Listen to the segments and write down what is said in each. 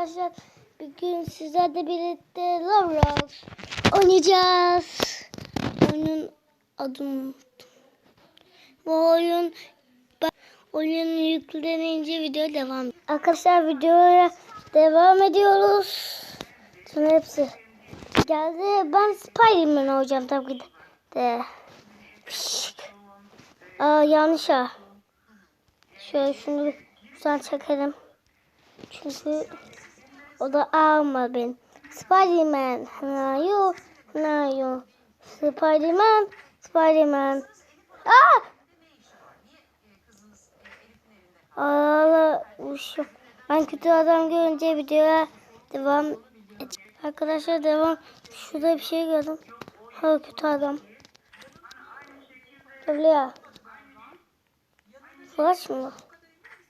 arkadaşlar. Bugün sizlerle birlikte Roblox oynayacağız. Oyunun adını unuttum. Bu oyun oyun yüklenince video devam. Arkadaşlar videoya devam ediyoruz. Sonra hepsi geldi. Ben Spiderman olacağım tabii ki de. Fışk. Aa yanlış ha. Şöyle şunu şuradan çekelim. Çünkü o da alma ben. Spiderman. Na you. Na you. Spiderman. Spiderman. Aa! Aa, uşum. Ben kötü adam görünce videoya devam. Arkadaşlar devam. Şurada bir şey gördüm. Ha kötü adam. Geliyor. Flash mı?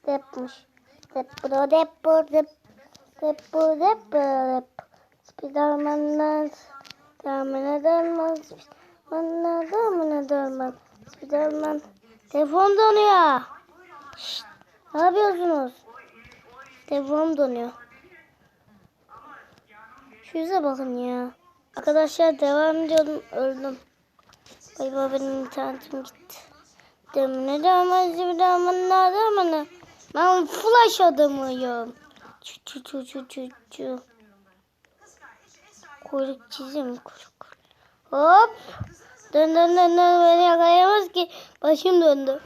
Depmiş. Depo depo dep. Depo depo dep. Spiderman'dan Spiderman'a dönmez. Spiderman'a dönmez. dönmez. Spiderman. Telefon donuyor. Şşt, ne yapıyorsunuz? Telefon donuyor. Şu yüze bakın ya. Arkadaşlar devam ediyordum. Öldüm. Galiba benim internetim gitti. Demine bir damına damına. Ben flash adamıyım. Çu çu çu çu çu. Kuyruk çizim kuyruk. Hop. Dön dön dön dön beni yakalayamaz ki. Başım döndü.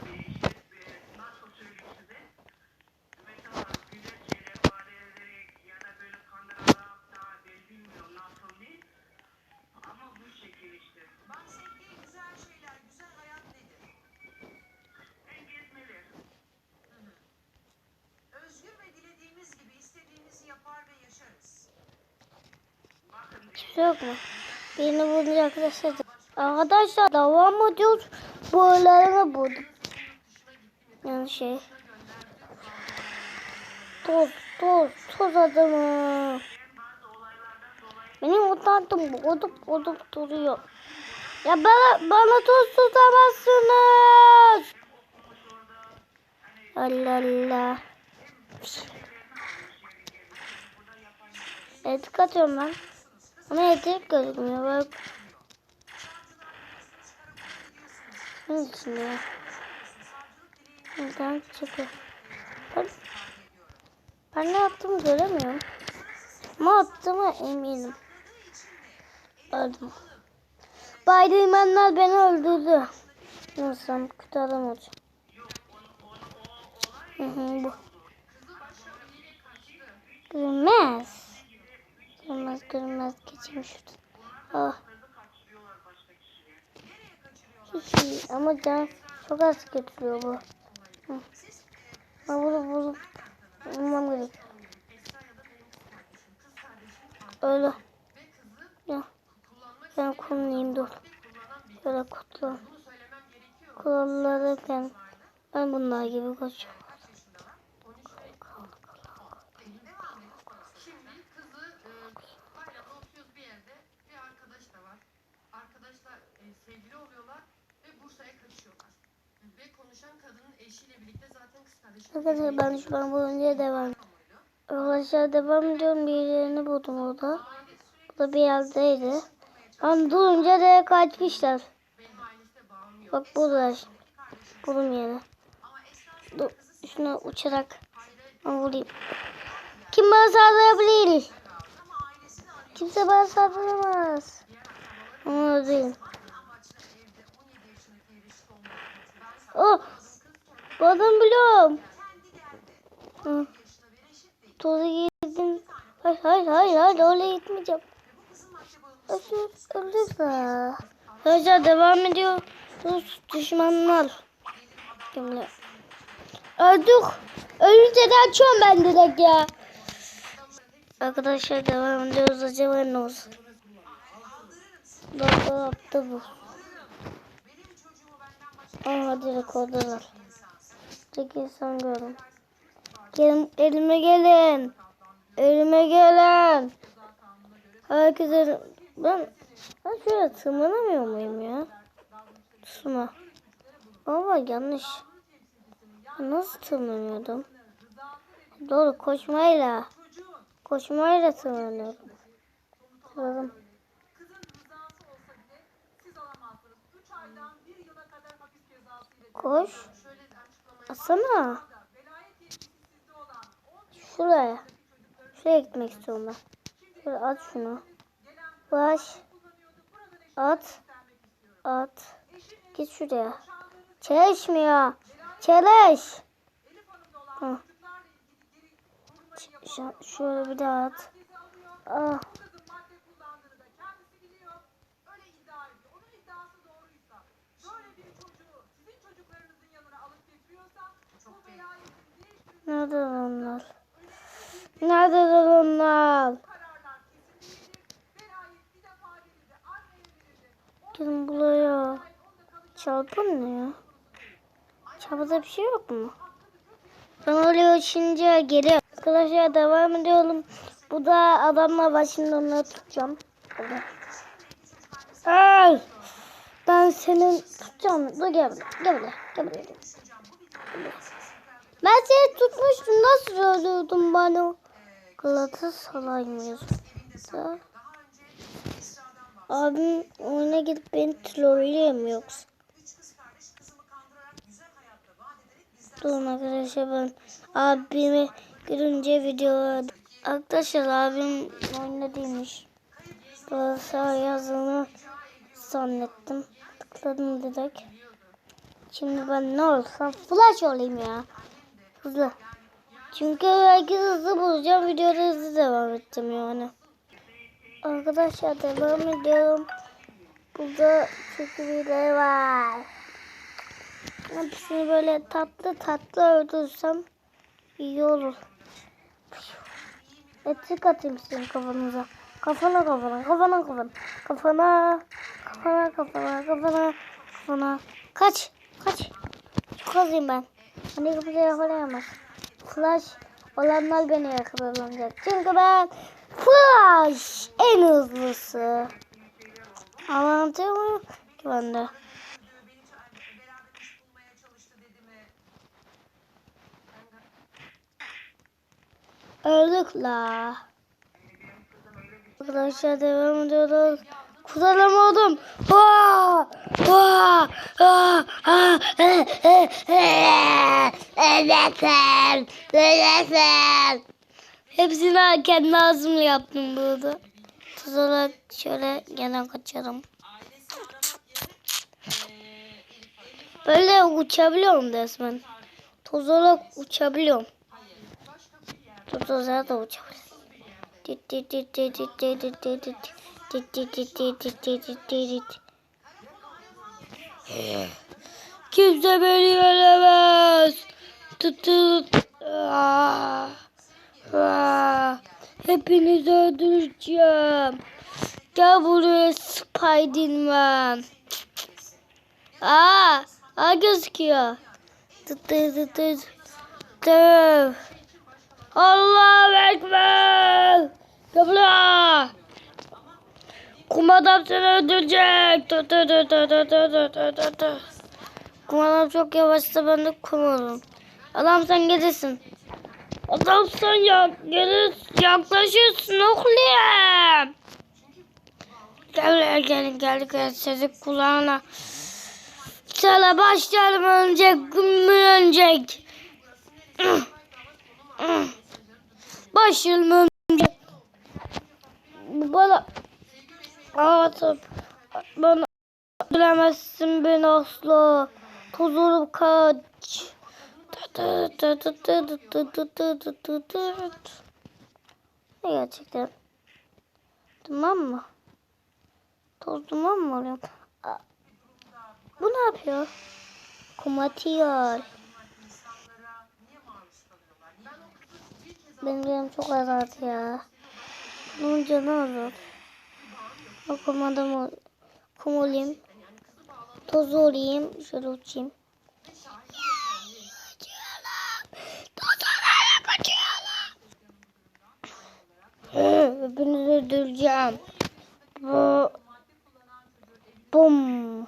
Kimse yok mu? Birini bulunca arkadaşlar. Arkadaşlar devam ediyoruz. Bu oyunları buldum. Yani şey. Toz, toz, toz adamı. Benim otandım bodup bodup duruyor. Ya bana, bana toz tutamazsınız. Allah Allah. Etik atıyorum ben. Ama etik gözükmüyor bak. Ne için ya? Buradan çıkıyor. Ben, ben ne yaptığımı göremiyorum. Ama attığıma eminim. Öldüm. Spiderman'lar beni öldürdü. Nasıl kötü adam olacağım. Hı hı bu. Görünmez. Görünmez görünmez geçeyim şuradan. Ah. Hiç iyi ama can çok az götürüyor bu. Hı. Ben bunu bulup bulmam gerek. Öyle. Ya. Ben kullanayım dur. Şöyle kutlu. Kullanırken ben bunlar gibi kaçıyorum. Şimdi kızı e, hala oturuyoruz bir yerde. Bir arkadaş da var. Arkadaşlar e, sevgili oluyorlar ve Bursa'ya kaçıyorlar. Ve konuşan kadının eşiyle birlikte zaten kız kardeşi. Arkadaşlar ben şu an boyunca devam Arkadaşlar devam ediyorum. Bir yerini buldum orada. Bu da bir yerdeydi. Ben durunca da kaçmışlar. Bak burada şimdi. Buldum yeri. Dur, şuna uçarak ben vurayım. Kim bana saldırabilir? Kimse bana saldıramaz. Ama o Oh! Adam biliyorum. Hı. Toza girdim. Hayır hayır hayır hayır öyle gitmeyeceğim. Öldü, öldü Arkadaşlar devam ediyor. Rus düşmanlar. Şimdi. Öldük. Ölünce de açıyorum ben direkt ya. Arkadaşlar devam ediyoruz. Acaba ne olsun? Doktor yaptı bu. Aa direkt oradalar. Tek insan gördüm. Gelin, elime gelin. Elime gelin. Herkese ben ben şöyle tırmanamıyor muyum ya? Tırma. Ama yanlış. Nasıl tırmanıyordum? Doğru koşmayla. Koşmayla tırmanıyorum. Tırmanım. Koş. Asana. Şuraya. Şuraya gitmek istiyorum ben. Şuraya at şunu. Baş. At. At. Git şuraya. Çalışmıyor. Çalış. Hı. Şöyle bir daha at. Ah. Nerede onlar? Nerede onlar? Gelin buraya. Çarpın ne ya? Çarpıda bir şey yok mu? Ben oraya uçunca geri. Arkadaşlar devam ediyorum. Bu da adamla şimdi onları tutacağım. Burada. Ay! Ben senin tutacağım. Dur gel buraya. Gel buraya. Gel buraya. Ben seni tutmuştum. Nasıl öldürdün bana? Galatasaray mıyız? Da. Abim oyuna gidip beni trollüyor mu yoksa? Durun arkadaşlar ben abimi görünce videoya Arkadaşlar abim oyunda değilmiş. Galatasaray yazdığını zannettim. Tıkladım direkt. Şimdi ben ne olsam flash olayım ya. Hızlı. Çünkü herkes hızlı bulacağım. Videoda hızlı devam edeceğim yani. Arkadaşlar devam ediyorum. Burada çekimleri var. Hepsini böyle tatlı tatlı öldürsem iyi olur. Etik atayım sizin kafanıza. Kafana kafana kafana kafana. Kafana kafana kafana kafana kafana. Kaç kaç. Çok azıyım ben. Hani kimse yakalayamaz. Flash olanlar beni yakalayacak. Çünkü ben Flash en hızlısı. Anlatıyor muyum ki ben de? beni ça- beraber iş bulmaya çalıştı dedi mi? Öldük la. Arkadaşlar devam ediyoruz. Vaa! Aa! Eh, eh, eh! Neredesin? Neredesin? Hepsini kendi ağzımla yaptım burada. Tuz olarak şöyle gene kaçarım. Böyle uçabiliyorum resmen. Toz olarak uçabiliyorum. Toz olarak da uçabiliyorum. Dit dit dit dit dit dit dit dit Dit dit. Kimse beni yenemez. Tut tut. Aa, aa. Hepinizi öldüreceğim. Gel buraya Spiderman. Aa, aa gözüküyor. Tut tut tut tut. Tut. Allah'a ekber. Gel. Kum adam seni öldürecek. Tut tut tut tut tut tut tut tut tut. Kum adam çok yavaşsa ben de kum olurum. Adam sen gelirsin. Adam sen ya gelir yaklaşıyorsun oğlum. Gel gelin geldik ya çocuk kulağına. Sana başlarım ölecek gün mü ölecek? Başım ölecek. Bana atıp bana öldüremezsin beni asla. Tozulup kaç. Ne gerçekten? Duman mı? Toz duman mı oluyor? Bu ne yapıyor? Kum atıyor. Benim canım çok azaldı ya. Bunun canı azaldı. Kum adam ol. Kum olayım. Toz olayım. Şöyle uçayım. Hepinizi öldüreceğim. Bu... Bum.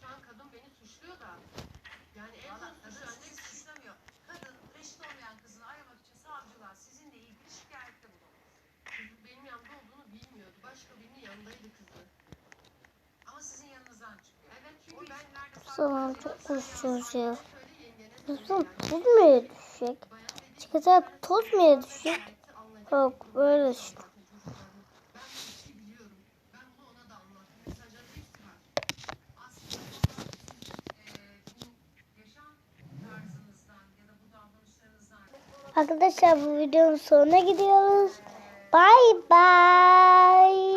Şu an kadın beni suçluyor da. Yani en Valla son kadın sizi suçlamıyor. Kadın reşit olmayan kızını aramak için savcılar sizinle ilgili şikayette bulundu. kız benim yanımda olduğunu bilmiyordu. Başka birinin yanındaydı kızı. Ama sizin yanınızdan çıkıyor. Evet O çünkü ben isimlerde Bu zaman çok konuşuyoruz ya. söyle tuz mu yere düşecek? Çıkacak toz mu yere düşecek? Yok böyle işte. Zaten çocukların. Ben bu işi biliyorum. Ben bunu ona da anlattım. Mesajların hepsi var. aslında eee, bu yaşam tarzınızdan ya da bu davranışlarınızdan Arkadaşlar bu videonun sonuna gidiyoruz. Bye bye.